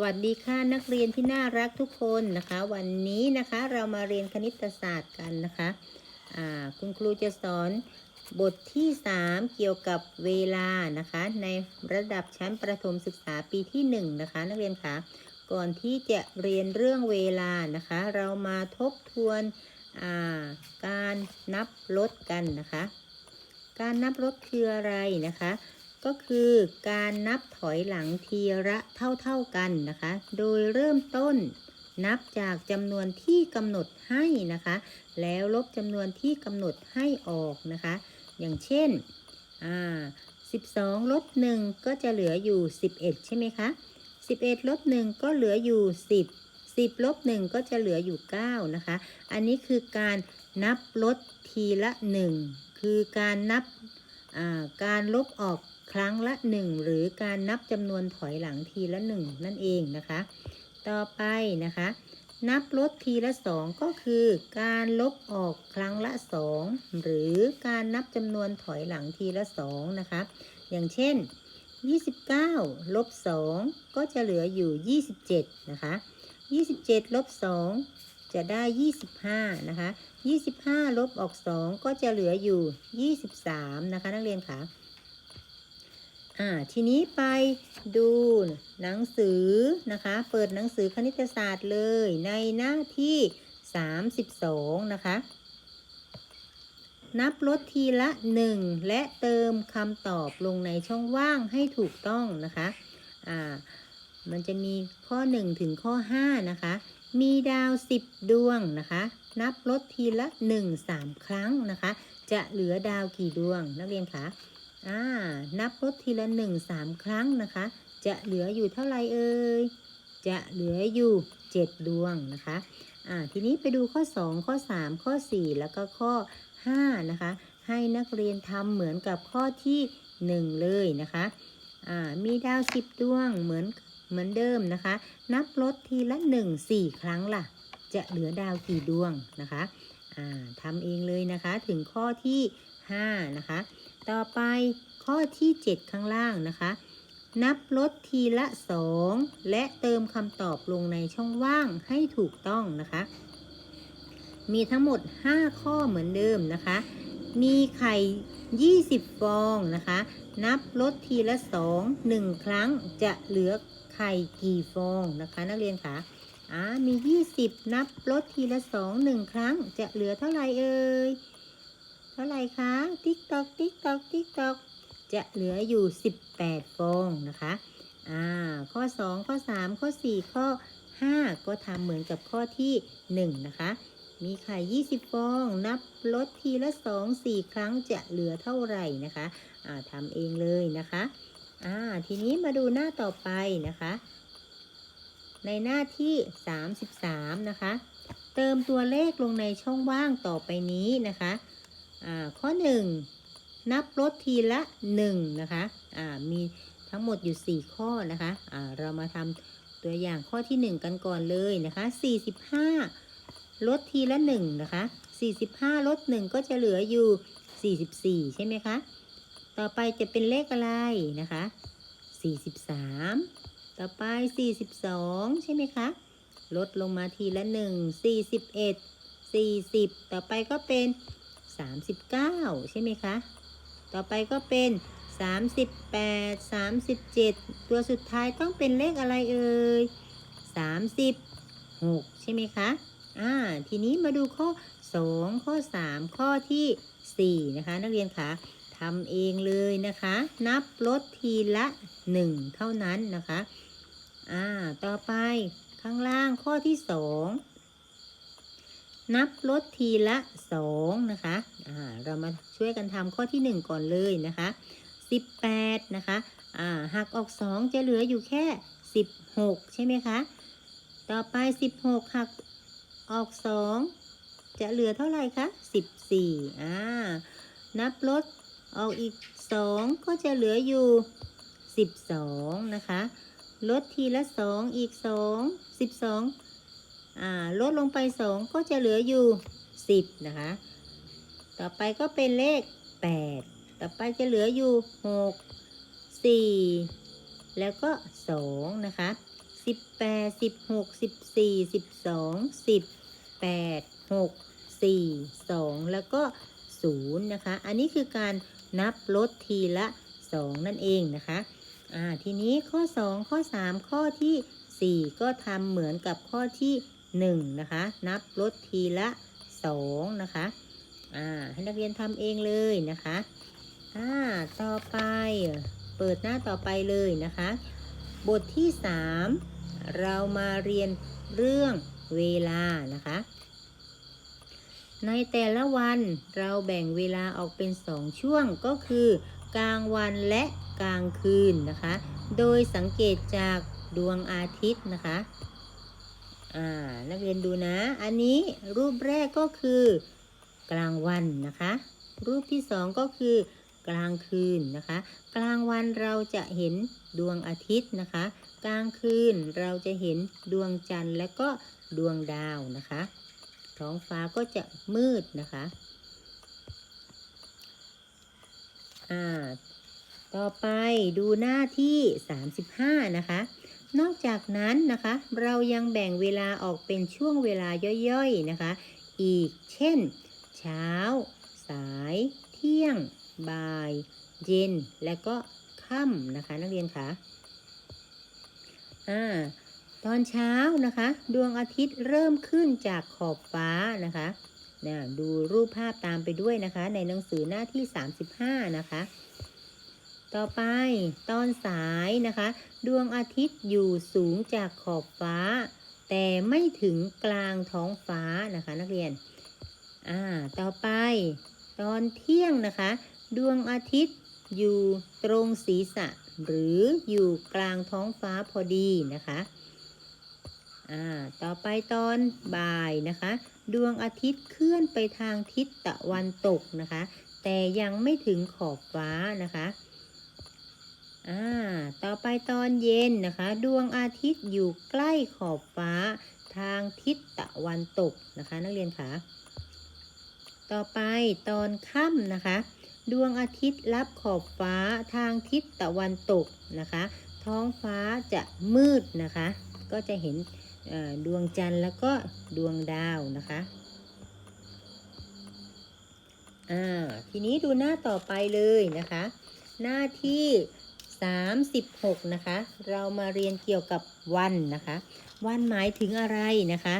วัสดีค่ะนักเรียนที่น่ารักทุกคนนะคะ วันนี้นะคะเรามาเรียนคณิตศาสตร์กันนะคะคุณครูจะสอนบทที่ 3 เกี่ยวกับเวลานะคะ ในระดับชั้นประถมศึกษาปีที่ 1 นะคะ นักเรียนคะก่อนที่จะเรียนเรื่องเวลานะคะ เรามาทบทวนาการนับลดกันนะคะ การนับลดคืออะไรนะคะ ก็คือการนับถอยหลังทีละเท่าๆกันนะคะ โดยเริ่มต้นนับจากจำนวนที่กำหนดให้นะคะ แล้วลบจำนวนที่กำหนดให้ออกนะคะ อย่างเช่นอ่า12 ลบ 1 ก็จะเหลืออยู่ 11 ใช่ไหมคะ 11 ลบ 1 ก็เหลืออยู่ 10 10 ลบ 1 ก็จะเหลืออยู่ 9 นะคะ อันนี้คือการนับลดทีละ 1 คือการนับอ่าการลบออก ครั้งละ 1 หรือการนับจำนวนถอยหลังทีละ 1 นั่นเองนะคะ ต่อไปนะคะ นับลดทีละ 2 ก็คือ การลบออกครั้งละ 2 หรือการนับจำนวนถอยหลังทีละ 2 นะคะ อย่างเช่น 29 ลบ 2 ก็จะเหลืออยู่ 27 นะคะ 27 ลบ 2 จะได้ 25 นะคะ 25 ลบออก 2 ก็จะเหลืออยู่ 23 นะคะ นักเรียนคะ อ่าทีนี้ไปดูหนังสือนะคะ เปิดหนังสือคณิตศาสตร์เลยในหน้าที่ 32 นะคะ นับลดทีละ 1 และเติมคำตอบลงในช่องว่างให้ถูกต้องนะคะอ่ามันจะมีข้อ 1 ถึงข้อ 5 นะคะ มีดาว 10 ดวงนะคะ นับลดทีละ 1 3 ครั้งนะคะ จะเหลือดาวกี่ดวงนักเรียนคะ อ่า นับลดทีละ1 3ครั้งนะคะ จะเหลืออยู่เท่าไหร่เอ่ย จะเหลืออยู่7ดวงนะคะ อ่า ทีนี้ไปดูข้อ2ข้อ3ข้อ4แล้วก็ข้อ5นะคะ ให้นักเรียนทำเหมือนกับข้อที่1เลยนะคะ อ่า มีดาว10ดวงเหมือนเหมือนเดิมนะคะ นับลดทีละ1 4ครั้งล่ะ จะเหลือดาวกี่ดวงนะคะ อ่าทำเองเลยนะคะ ถึงข้อที่ 5 นะคะ ต่อไปข้อที่ 7 ข้างล่างนะคะ นับลดทีละ 2 และเติมคำตอบลงในช่องว่างให้ถูกต้องนะคะ มีทั้งหมด 5 ข้อเหมือนเดิมนะคะ มีไข่ 20 ฟองนะคะ นับลดทีละ 2 1 ครั้งจะเหลือไข่กี่ฟองนะคะ นักเรียนคะอ่ามี 20 นับลดทีละ 2 1 ครั้งจะเหลือเท่าไหร่เอ่ย ท่าไหร่คะติ๊กตอกติ๊กตอกติ๊กตอกจะเหลืออยู่ 18 ฟองนะคะอ่าข้อ 2 ข้อ 3 ข้อ 4 ข้อ 5 ก็ทำเหมือนกับข้อที่ 1 นะคะ มีไข่ 20 ฟอง นับลดทีละ 2 4 ครั้งจะเหลือเท่าไหร่นะคะอ่าทำเองเลยนะคะอ่าทีนี้มาดูหน้าต่อไปนะคะ ในหน้าที่ 33 นะคะ เติมตัวเลขลงในช่องว่างต่อไปนี้นะคะ ข้อ 1 นับลดทีละ 1 นะคะมีทั้งหมดอยู่ 4 ข้อนะคะอ่าเรามาทำตัวอย่างข้อที่ 1 กันก่อนเลยนะคะ 45 ลดทีละ 1 นะคะ 45 ลด 1 ก็จะเหลืออยู่ 44 ใช่ไหมคะ ต่อไปจะเป็นเลขอะไรนะคะ 43 ต่อไป 42 ใช่ไหมคะ ลดลงมาทีละ 1 41 40 ต่อไปก็เป็น 39 ใช่ไหมคะ ต่อไปก็เป็น 38 37 ตัวสุดท้ายต้องเป็นเลขอะไรเอ่ย36 ใช่ไหมคะ อ่า ทีนี้มาดูข้อ 2 ข้อ 3 ข้อทีสี่4 นะคะ นักเรียนคะทำเองเลยนะคะ นับลดทีละ 1 เท่านั้นนะคะ อ่า ต่อไปข้างล่างข้อที่ 2 นับลดทีละ2นะคะอ่าเรามาช่วยกันทำข้อที่ 1 ก่อนเลยนะคะ18นะคะอ่าหักออก 2 จะเหลืออยู่แค่ 16 ใช่ไหมคะ ต่อไป 16 หักออก 2 จะเหลือเท่าไหร่คะ14อ่านับลดออกอีก 2 ก็จะเหลืออยู่ 12 นะคะ ลดทีละ 2 อีก 2 12อ่า ลดลงไป 2 ก็จะเหลืออยู่ 10 นะคะ ต่อไปก็เป็นเลข 8 ต่อไปจะเหลืออยู่ 6 4 แล้วก็ 2 นะคะสิบแปดสิบหกสิบสี่สิบสองสิบแปดหกสี่สองแล้วก็ศูนย์นะคะ อันนี้คือการนับลดทีละสองนั่นเองนะคะทีนี้ข้อ 2 ข้อ 3 ข้อทีสี่4 ก็ทำเหมือนกับข้อที่ 1 นะคะ นับลดทีละ 2 นะคะ อ่า ให้นักเรียนทำเองเลยนะคะ อ่า ต่อไป เปิดหน้าต่อไปเลยนะคะ บทที่ 3 เรามาเรียนเรื่องเวลานะคะ ในแต่ละวันเราแบ่งเวลาออกเป็น 2 ช่วงก็คือกลางวันและกลางคืนนะคะ โดยสังเกตจากดวงอาทิตย์นะคะ อ่า นักเรียนดูนะ อันนี้รูปแรกก็คือกลางวันนะคะ รูปที่สองก็คือกลางคืนนะคะ กลางวันเราจะเห็นดวงอาทิตย์นะคะ กลางคืนเราจะเห็นดวงจันทร์และก็ดวงดาวนะคะ ท้องฟ้าก็จะมืดนะคะอ่าต่อไปดูหน้าที่ 35 นะคะ นอกจากนั้นนะคะ เรายังแบ่งเวลาออกเป็นช่วงเวลาย่อยๆนะคะ อีกเช่น เช้า สาย เที่ยง บ่าย เย็น และก็ค่ำนะคะ นักเรียนคะอ่าตอนเช้านะคะ ดวงอาทิตย์เริ่มขึ้นจากขอบฟ้านะคะนะดูรูปภาพตามไปด้วยนะคะ ในหนังสือหน้าที่ 35 นะคะ ต่อไปตอนสายนะคะ ดวงอาทิตย์อยู่สูงจากขอบฟ้า แต่ไม่ถึงกลางท้องฟ้านะคะ นักเรียน อ่า ต่อไป ตอนเที่ยงนะคะ ดวงอาทิตย์อยู่ตรงศีรษะ หรืออยู่กลางท้องฟ้าพอดีนะคะ อ่า ต่อไปตอนบ่ายนะคะ ดวงอาทิตย์เคลื่อนไปทางทิศตะวันตกนะคะ แต่ยังไม่ถึงขอบฟ้านะคะ อ่าต่อไปตอนเย็นนะคะ ดวงอาทิตย์อยู่ใกล้ขอบฟ้าทางทิศตะวันตกนะคะ นักเรียนคะต่อไปตอนค่ำนะคะ ดวงอาทิตย์รับขอบฟ้าทางทิศตะวันตกนะคะ ท้องฟ้าจะมืดนะคะ ก็จะเห็นดวงจันทร์แล้วก็ดวงดาวนะคะอ่าทีนี้ดูหน้าต่อไปเลยนะคะ หน้าที่ 36 นะคะ เรามาเรียนเกี่ยวกับวันนะคะ วันหมายถึงอะไรนะคะ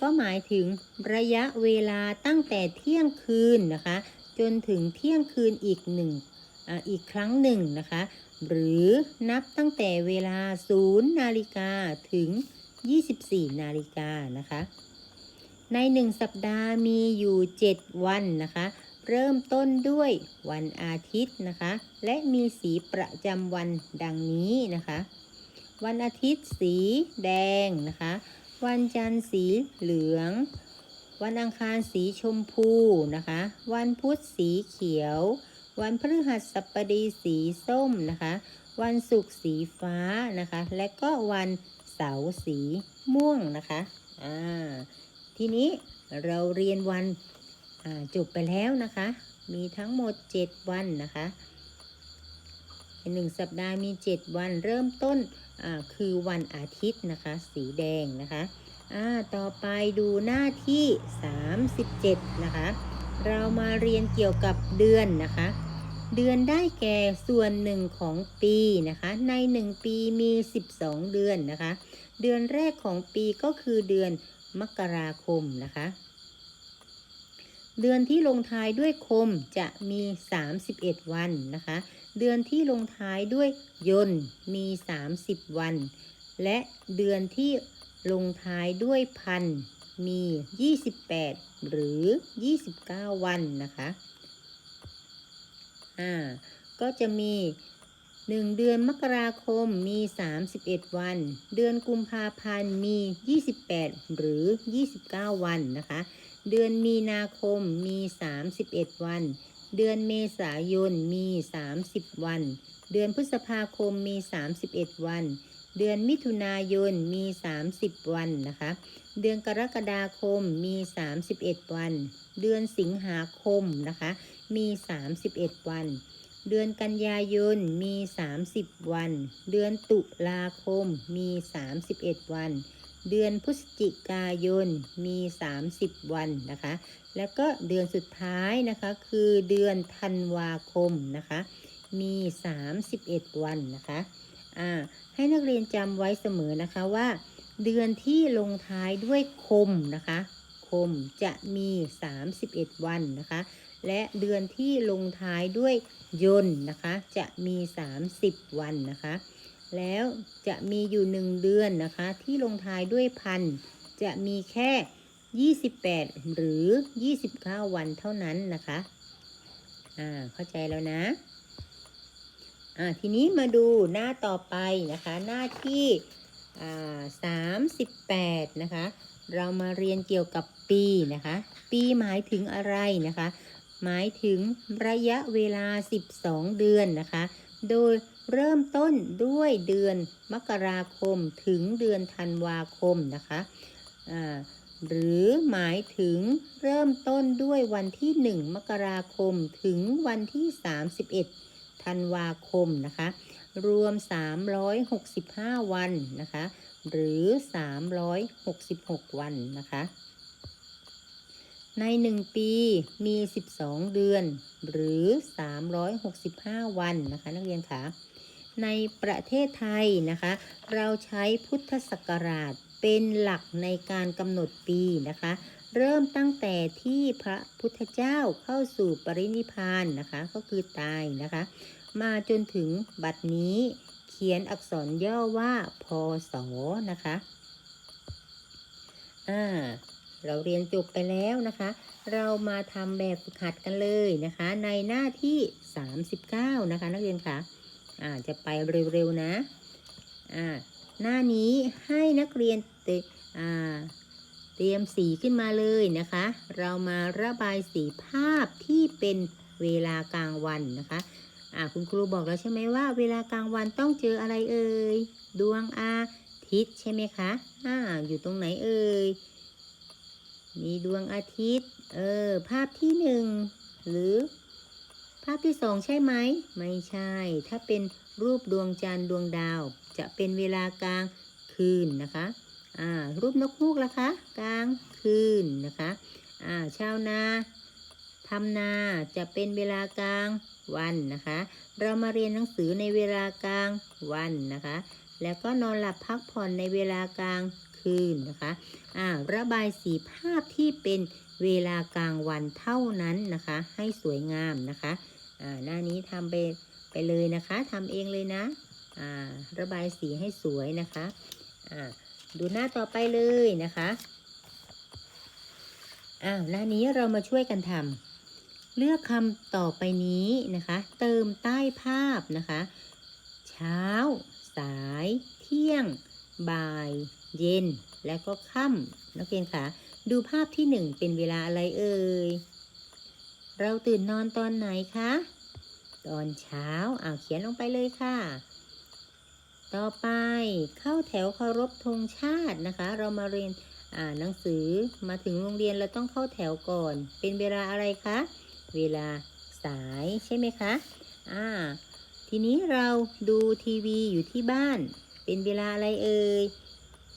ก็หมายถึงระยะเวลาตั้งแต่เที่ยงคืนนะคะ จนถึงเที่ยงคืนอีกหนึ่งออีกครั้งหนึ่งนะคะ หรือนับตั้งแต่เวลา 0 นาฬิกาถึง 24 นาฬิกานะคะ ในหนึ่งสัปดาห์มีอยู่ 7 วันนะคะ เริ่มต้นด้วยวันอาทิตย์นะคะ และมีสีประจำวันดังนี้นะคะ วันอาทิตย์สีแดงนะคะ วันจันทร์สีเหลือง วันอังคารสีชมพูนะคะ วันพุธสีเขียว วันพฤหัสบดีสีส้มนะคะ วันศุกร์สีฟ้านะคะ และก็วันเสาร์สีม่วงนะคะอ่าทีนี้เราเรียนวัน จบไปแล้วนะคะ มีทั้งหมด 7 วันนะคะในหนึ่งสัปดาห์มี 7 วันเริ่มต้นคือวันอาทิตย์นะคะ สีแดงนะคะต่อไปดูหน้าที่ 37 นะคะ เรามาเรียนเกี่ยวกับเดือนนะคะ เดือนได้แก่ส่วนหนึ่งของปีนะคะ ใน 1 ปีมี 12 เดือนนะคะ เดือนแรกของปีก็คือเดือนมกราคมนะคะ เดือนที่ลงท้ายด้วยคมจะมี 31 วันนะคะ เดือนที่ลงท้ายด้วยยนต์มี 30 วัน และเดือนที่ลงท้ายด้วยพันมี 28 หรือ 29 วันนะคะ อ่า ก็จะมี 1 เดือนมกราคมมี 31 วัน เดือนกุมภาพันธ์มี 28 หรือ 29 วันนะคะ เดือนมีนาคมมี 31 วัน เดือนเมษายนมี 30 วัน เดือนพฤษภาคมมี 31 วัน เดือนมิถุนายนมี 30 วันนะคะ เดือนกรกฎาคมมี 31 วัน เดือนสิงหาคมนะคะ มี 31 วัน เดือนกันยายนมี 30 วัน เดือนตุลาคมมี 31 วัน เดือนพฤศจิกายนมี 30 วันนะคะ แล้วก็เดือนสุดท้ายนะคะคือเดือนธันวาคมนะคะมี 31 วันนะคะอ่าให้นักเรียนจำไว้เสมอนะคะว่า เดือนที่ลงท้ายด้วยคมนะคะคมจะมี 31 วันนะคะ และเดือนที่ลงท้ายด้วยยนต์นะคะ จะมี 30 วันนะคะ แล้วจะมีอยู่หนึ่งเดือนนะคะ ที่ลงท้ายด้วยพันจะมีแค่ 28 หรือ 29 วันเท่านั้นนะคะ อ่า เข้าใจแล้วนะ อ่า ทีนี้มาดูหน้าต่อไปนะคะ หน้าที่อ่า38นะคะ เรามาเรียนเกี่ยวกับปีนะคะ ปีหมายถึงอะไรนะคะ หมายถึงระยะเวลา 12 เดือนนะคะ โดย เริ่มต้นด้วยเดือนมกราคมถึงเดือนธันวาคมนะคะหรือหมายถึงเริ่มต้นด้วยวันที่ 1 มกราคมถึงวันที่ 31 ธันวาคมนะคะ รวม 365 วันนะคะ หรือ 366 วันนะคะ ใน 1 ปีมี 12 เดือน หรือ 365 วันนะคะ นักเรียนคะ ในประเทศไทยนะคะ เราใช้พุทธศักราชเป็นหลักในการกำหนดปีนะคะ เริ่มตั้งแต่ที่พระพุทธเจ้าเข้าสู่ปรินิพานนะคะ ก็คือตายนะคะ มาจนถึงบัดนี้เขียนอักษรย่อว่าพศนะคะอ่าเราเรียนจบไปแล้วนะคะ เรามาทำแบบฝึกหัดกันเลยนะคะ ในหน้าที่ 39 นะคะ นักเรียนคะ อ่าจะไปเร็วๆนะอ่าหน้านี้ให้นักเรียนเตอ่าเตรียมสีขึ้นมาเลยนะคะ เรามาระบายสีภาพที่เป็นเวลากลางวันนะคะอ่าคุณครูบอกแล้วใช่ไหมว่า เวลากลางวันต้องเจออะไรเอ่ยดวงอาทิตย์ใช่ไหมคะอ่าอยู่ตรงไหนเอ่ยมีดวงอาทิตย์ เออ ภาพที่หนึ่งหรือ ภาพที่สองใช่ไหม ไม่ใช่ ถ้าเป็นรูปดวงจันทร์ดวงดาว จะเป็นเวลากลางคืนนะคะอ่ารูปนกฮูกล่ะคะ กลางคืนนะคะอ่าชาวนาทำนาจะเป็นเวลากลางวันนะคะ เรามาเรียนหนังสือในเวลากลางวันนะคะ แล้วก็นอนหลับพักผ่อนในเวลากลางคืนนะคะอ่าระบายสีภาพที่เป็น เวลากลางวันเท่านั้นนะคะ ให้สวยงามนะคะอ่าหน้านี้ทำไปไปเลยนะคะทำเองเลยนะอ่าระบายสีให้สวยนะคะอ่าดูหน้าต่อไปเลยนะคะอ้าวหน้านี้เรามาช่วยกันทำเลือกคำต่อไปนี้นะคะ เติมใต้ภาพนะคะ เช้า สาย เที่ยง บ่าย เย็น และก็ค่ำนักเรียนคะ ดูภาพที่หนึ่งเป็นเวลาอะไรเอ่ย เราตื่นนอนตอนไหนคะ ตอนเช้าเอาเขียนลงไปเลยค่ะ ต่อไปเข้าแถวเคารพธงชาตินะคะ เรามาเรียนอ่านหนังสือมาถึงโรงเรียนเราต้องเข้าแถวก่อน เป็นเวลาอะไรคะ เวลาสายใช่ไหมคะ อ่า ทีนี้เราดูทีวีอยู่ที่บ้าน เป็นเวลาอะไรเอ่ย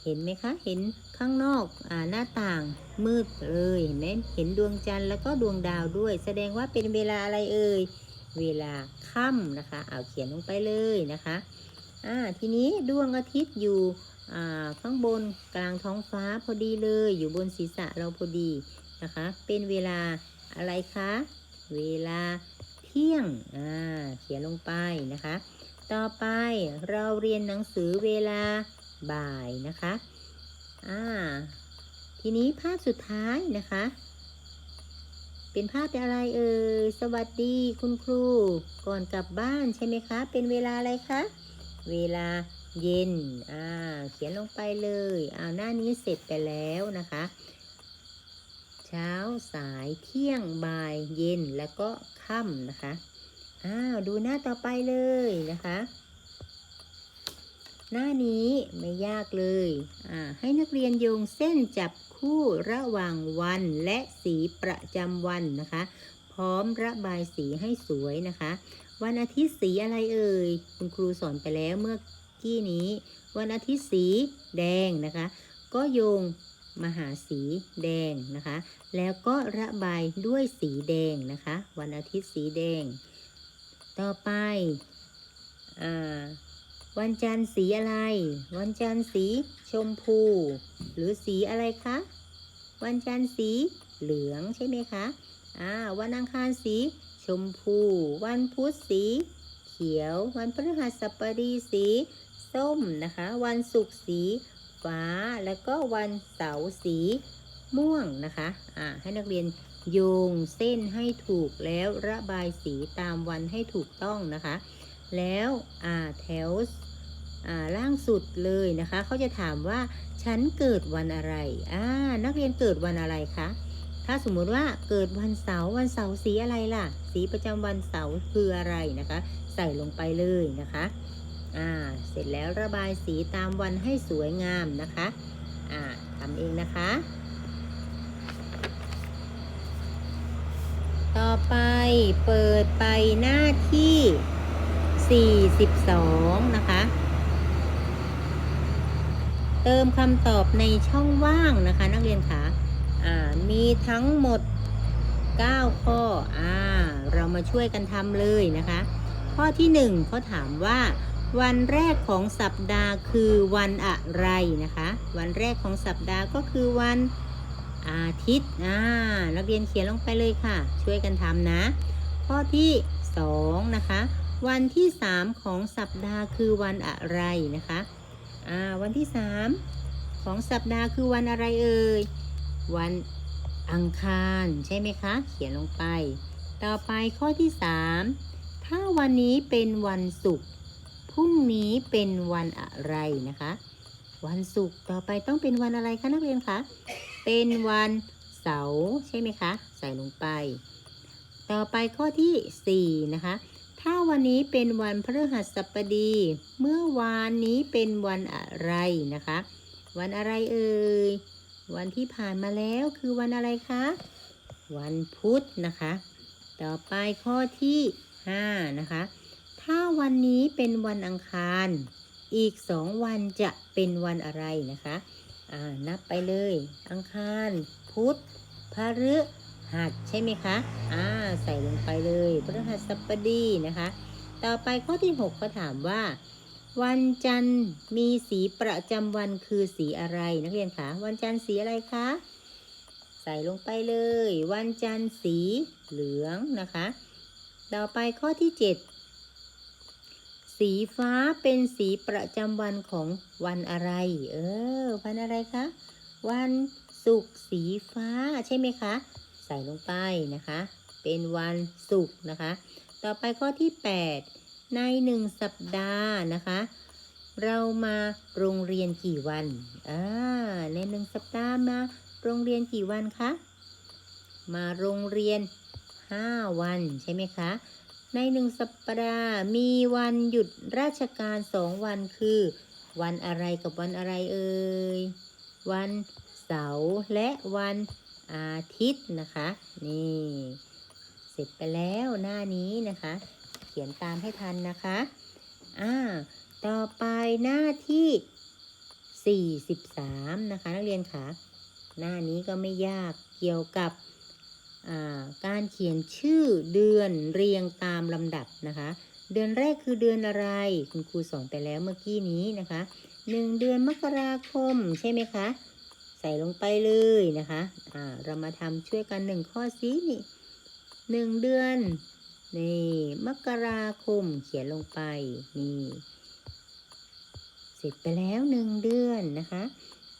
เห็นไหมคะ เห็นข้างนอกอหน้าต่างมืดเลยเห็นไหมเห็นดวงจันทร์แล้วก็ดวงดาวด้วย แสดงว่าเป็นเวลาอะไรเอ่ย เวลาค่ำนะคะ เอาเขียนลงไปเลยนะคะอ่าทีนี้ดวงอาทิตย์อยู่ข้างบนกลางท้องฟ้าพอดีเลย อยู่บนศีรษะเราพอดีนะคะ เป็นเวลาอะไรคะ เวลาเที่ยงอ่าเขียนลงไปนะคะ ต่อไปเราเรียนหนังสือเวลา บ่ายนะคะอ่าทีนี้ภาพสุดท้ายนะคะ เป็นภาพอะไรเอ่ยสวัสดีคุณครู ก่อนกลับบ้านใช่ไหมคะ เป็นเวลาอะไรคะเวลาเย็น อ่า เขียนลงไปเลยอ่าหน้านี้เสร็จไปแล้วนะคะ เช้า สาย เที่ยง บ่าย เย็น แล้วก็ค่ำนะคะ อ้าว ดูหน้าต่อไปเลยนะคะ หน้านี้ไม่ยากเลยให้นักเรียนโยงเส้นจับคู่ระหว่างวันและสีประจำวันนะคะ พร้อมระบายสีให้สวยนะคะ วันอาทิตย์สีอะไรเอ่ยคุณครูสอนไปแล้วเมื่อกี้นี้ วันอาทิตย์สีแดงนะคะ ก็โยงมาหาสีแดงนะคะ แล้วก็ระบายด้วยสีแดงนะคะ วันอาทิตย์สีแดง ต่อไปอ่า วันจันทร์สีอะไร วันจันทร์สีชมพู หรือสีอะไรคะ วันจันทร์สีเหลืองใช่ไหมคะอ่าวันอังคารสีชมพู วันพุธสีเขียว วันพฤหัสบดีสีส้มนะคะ วันศุกร์สีฟ้า แล้วก็วันเสาร์สีม่วงนะคะอ่าให้นักเรียนโยงเส้นให้ถูกแล้วระบายสีตามวันให้ถูกต้องนะคะ แล้วอ่าแถวอ่าล่างสุดเลยนะคะเขาจะถามว่าฉันเกิดวันอะไรอ่านักเรียนเกิดวันอะไรคะถ้าสมมุติว่าเกิดวันเสาร์วันเสาร์สีอะไรล่ะ สีประจำวันเสาร์คืออะไรนะคะ ใส่ลงไปเลยนะคะอ่าเสร็จแล้วระบายสีตามวันให้สวยงามนะคะอ่าทำเองนะคะ ต่อไปเปิดไปหน้าที่ 42 นะคะ เติมคำตอบในช่องว่างนะคะ นักเรียนคะอ่ามีทั้งหมด 9 ข้ออเรามาช่วยกันทำเลยนะคะ ข้อที่ 1เขาถามว่า วันแรกของสัปดาห์คือวันอะไรนะคะ วันแรกของสัปดาห์ก็คือวันอาทิตย์อ่านักเรียนเขียนลงไปเลยค่ะ ช่วยกันทำนะ ข้อที่ 2 นะคะ วันที่3ของสัปดาห์คือวันอะไรนะคะอ่าวันที่3ของสัปดาห์คือวันอะไรเอ่ย วันอังคารใช่ไหมคะ เขียนลงไป ต่อไปข้อที่3ถ้าวันนี้เป็นวันศุกร์พรุ่งนี้เป็นวันอะไรนะคะ วันศุกร์ต่อไปต้องเป็นวันอะไรคะนักเรียนคะเป็นวันเสาร์ใช่ไหมคะ ใส่ลงไป ต่อไปข้อที่ 4 นะคะ ถ้าวันนี้เป็นวันพฤหัสบดี เมื่อวานนี้เป็นวันอะไรนะคะ วันอะไรเอ่ย วันที่ผ่านมาแล้วคือวันอะไรคะ วันพุธนะคะ ต่อไปข้อที่ 5 นะคะ ถ้าวันนี้เป็นวันอังคาร อีกสองวันจะเป็นวันอะไรนะคะ อ่า นับไปเลย อังคาร พุธพฤหั สใช่ไหมคะอ่าใส่ลงไปเลยพฤหัสบดีนะคะ ต่อไปข้อที่6เขาถามว่า วันจันทร์มีสีประจำวันคือสีอะไรนักเรียนคะวันจันทร์สีอะไรคะใส่ลงไปเลย วันจันทร์สีเหลืองนะคะ ต่อไปข้อที่ 7 สีฟ้าเป็นสีประจำวันของวันอะไร เออ วันอะไรคะ วันศุกร์สีฟ้าใช่ไหมคะ ใส่ลงไปนะคะ เป็นวันศุกร์นะคะ ต่อไปข้อที่ 8 ในหนึ่งสัปดาห์นะคะ เรามาโรงเรียนกี่วันอ่าในหนึ่งสัปดาห์มาโรงเรียนกี่วันคะ มาโรงเรียน 5 วันใช่ไหมคะ ในหนึ่งสัปดาห์มีวันหยุดราชการสองวันคือ วันอะไรกับวันอะไรเอ่ย วันเสาร์และวัน อาทิตย์นะคะ นี่ เสร็จไปแล้วหน้านี้นะคะ เขียนตามให้ทันนะคะ อ่า ต่อไปหน้าที่ 43 นะคะ นักเรียนคะหน้านี้ก็ไม่ยากเกี่ยวกับาการเขียนชื่อเดือนเรียงตามลำดับนะคะ เดือนแรกคือเดือนอะไร คุณครูสอนไปแล้วเมื่อกี้นี้นะคะหนึ่งเดือนมกราคมใช่ไหมคะ ส่ลงไปเลยนะคะอ่าเรามาทำช่วยกันหนึ่งข้อสินี่หนึ่งเดือนนี่มกราคมเขียนลงไปนี่เสร็จไปแล้วหนึ่งเดือนนะคะ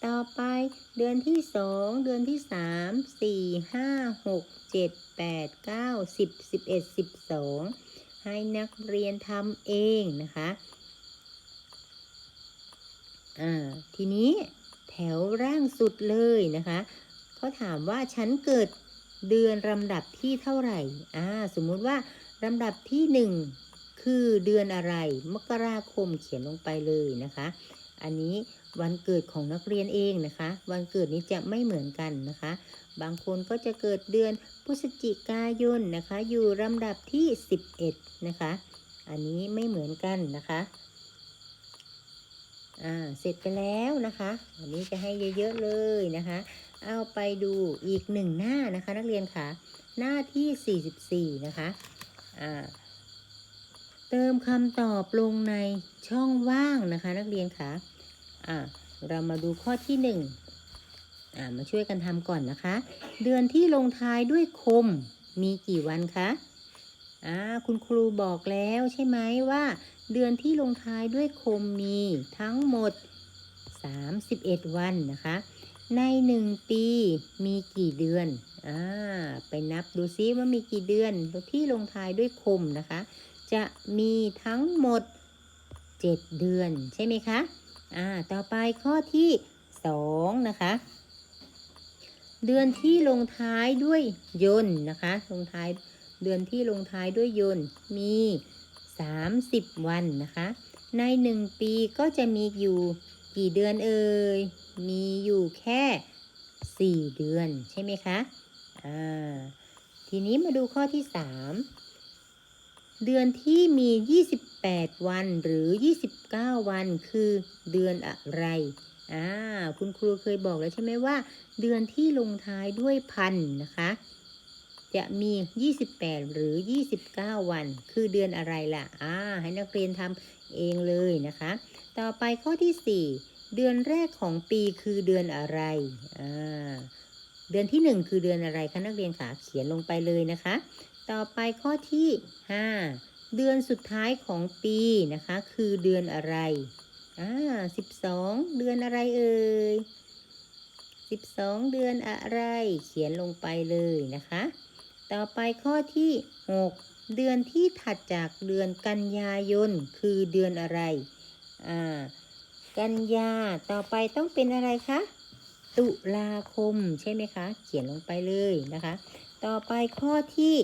ต่อไปเดือนที่สองเดือนที่สามสี่ห้าหกเจ็ดแปดเก้าสิบสิบเอ็ดสิบสองให้นักเรียนทำเองนะคะ อ่า ทีนี้ แถวร่างสุดเลยนะคะเขาถามว่าฉันเกิดเดือนลำดับที่เท่าไหร่อ่าสมมุติว่าลำดับที่หนึ่งคือเดือนอะไร มกราคมเขียนลงไปเลยนะคะ อันนี้วันเกิดของนักเรียนเองนะคะ วันเกิดนี้จะไม่เหมือนกันนะคะ บางคนก็จะเกิดเดือนพฤศจิกายนนะคะ อยู่ลำดับที่ 11 นะคะ อันนี้ไม่เหมือนกันนะคะ อ่าเสร็จไปแล้วนะคะอันนี้จะให้เยอะๆเลยนะคะ เอาไปดูอีกหนึ่งหน้านะคะ นักเรียนค่ะ หน้าที่ 44 นะคะอ่าเติมคำตอบลงในช่องว่างนะคะ นักเรียนค่ะอ่าเรามาดูข้อที่หนึ่งอ่ามาช่วยกันทำก่อนนะคะ เดือนที่ลงท้ายด้วยคมมีกี่วันคะอ่าคุณครูบอกแล้วใช่ไหมว่า เดือนที่ลงท้ายด้วยคมมีทั้งหมด 31 วันนะคะ ในหนึ่งปีมีกี่เดือน อ่า ไปนับดูซิว่ามีกี่เดือนที่ลงท้ายด้วยคมนะคะ จะมีทั้งหมด 7 เดือนใช่ไหมคะ อ่า ต่อไปข้อที่ 2 นะคะ เดือนที่ลงท้ายด้วยยนต์นะคะ ลงท้ายเดือนที่ลงท้ายด้วยยนต์มี 30 วันนะคะ ใน 1 ปีก็จะมีอยู่กี่เดือนเอ่ย มีอยู่แค่ 4 เดือนใช่ไหมคะ อ่า ทีนี้มาดูข้อที่ 3 เดือนที่มี 28 วันหรือ 29 วันคือเดือนอะไร อ่า คุณครูเคยบอกแล้วใช่ไหมว่า เดือนที่ลงท้ายด้วยพันนะคะ จะมี 28 หรือ 29 วัน คือเดือนอะไรล่ะ อ่า ให้นักเรียนทำเองเลยนะคะ ต่อไปข้อที่ 4 เดือนแรกของปีคือเดือนอะไร อ่า เดือนที่ 1 คือเดือนอะไรคะนักเรียนคะเขียนลงไปเลยนะคะ ต่อไปข้อที่ 5 เดือนสุดท้ายของปีนะคะ คือเดือนอะไร อ่า12 เดือนอะไรเอ่ย12 เดือนอะไร เขียนลงไปเลยนะคะ ต่อไปข้อที่ 6 เดือนที่ถัดจากเดือนกันยายนคือเดือนอะไร อ่า กันยา ต่อไปต้องเป็นอะไรคะ ตุลาคมใช่ไหมคะ เขียนลงไปเลยนะคะ ต่อไปข้อที่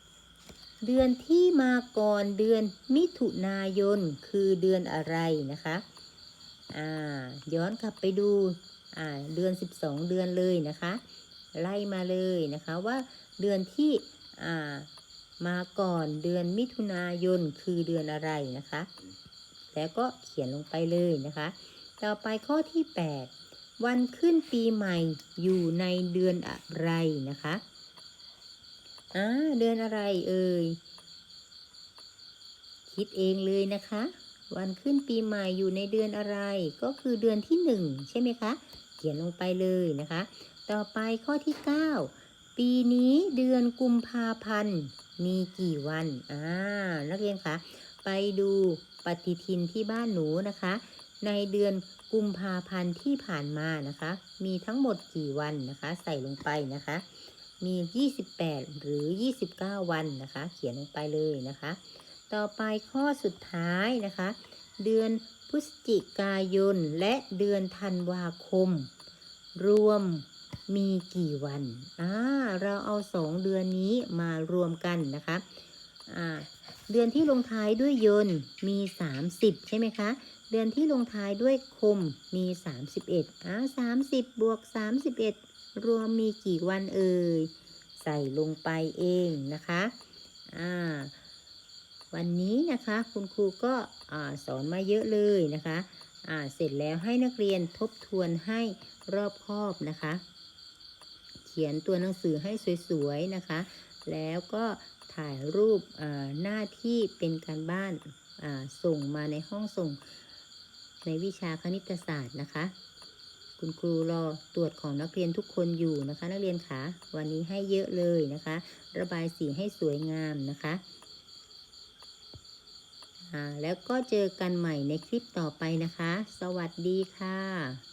7 เดือนที่มาก่อนเดือนมิถุนายนคือเดือนอะไรนะคะ อ่า ย้อนกลับไปดู อ่า เดือน 12 เดือนเลยนะคะ ไล่มาเลยนะคะว่าเดือนที่ามาก่อนเดือนมิถุนายนคือเดือนอะไรนะคะ แล้วก็เขียนลงไปเลยนะคะ ต่อไปข้อที่ 8 วันขึ้นปีใหม่อยู่ในเดือนอะไรนะคะอ่าเดือนอะไรเอ่ยคิดเองเลยนะคะ วันขึ้นปีใหม่อยู่ในเดือนอะไร ก็คือเดือนที่หนึ่งใช่ไหมคะ เขียนลงไปเลยนะคะต่อไปข้อที่ 9 ปีนี้เดือนกุมภาพันธ์มีกี่วันอ่านักเรียนคะไปดูปฏิทินที่บ้านหนูนะคะ ในเดือนกุมภาพันธ์ที่ผ่านมานะคะ มีทั้งหมดกี่วันนะคะ ใส่ลงไปนะคะ มี 28 หรือ 29 วันนะคะ เขียนลงไปเลยนะคะ ต่อไปข้อสุดท้ายนะคะ เดือนพฤศจิกายนและเดือนธันวาคม รวม มีกี่วันอ่าเราเอาสองเดือนนี้มารวมกันนะคะอ่าเดือนที่ลงท้ายด้วยยนมี 30 ใช่ไหมคะ เดือนที่ลงท้ายด้วยคมมี 31อ่า30บวก31รวมมีกี่วันเอ่ยใส่ลงไปเองนะคะอ่าวันนี้นะคะคุณครูก็อสอนมาเยอะเลยนะคะอ่าเสร็จแล้วให้นักเรียนทบทวนให้รอบคอบนะคะ ขียนตัวหนังสือให้สวยๆนะคะ แล้วก็ถ่ายรูปหน้าที่เป็นการบ้านส่งมาในห้องส่งในวิชาคณิตศาสตร์นะคะ คุณครูรอตรวจของนักเรียนทุกคนอยู่นะคะ นักเรียนคะวันนี้ให้เยอะเลยนะคะ ระบายสีให้สวยงามนะคะแล้วก็เจอกันใหม่ในคลิปต่อไปนะคะ สวัสดีค่ะ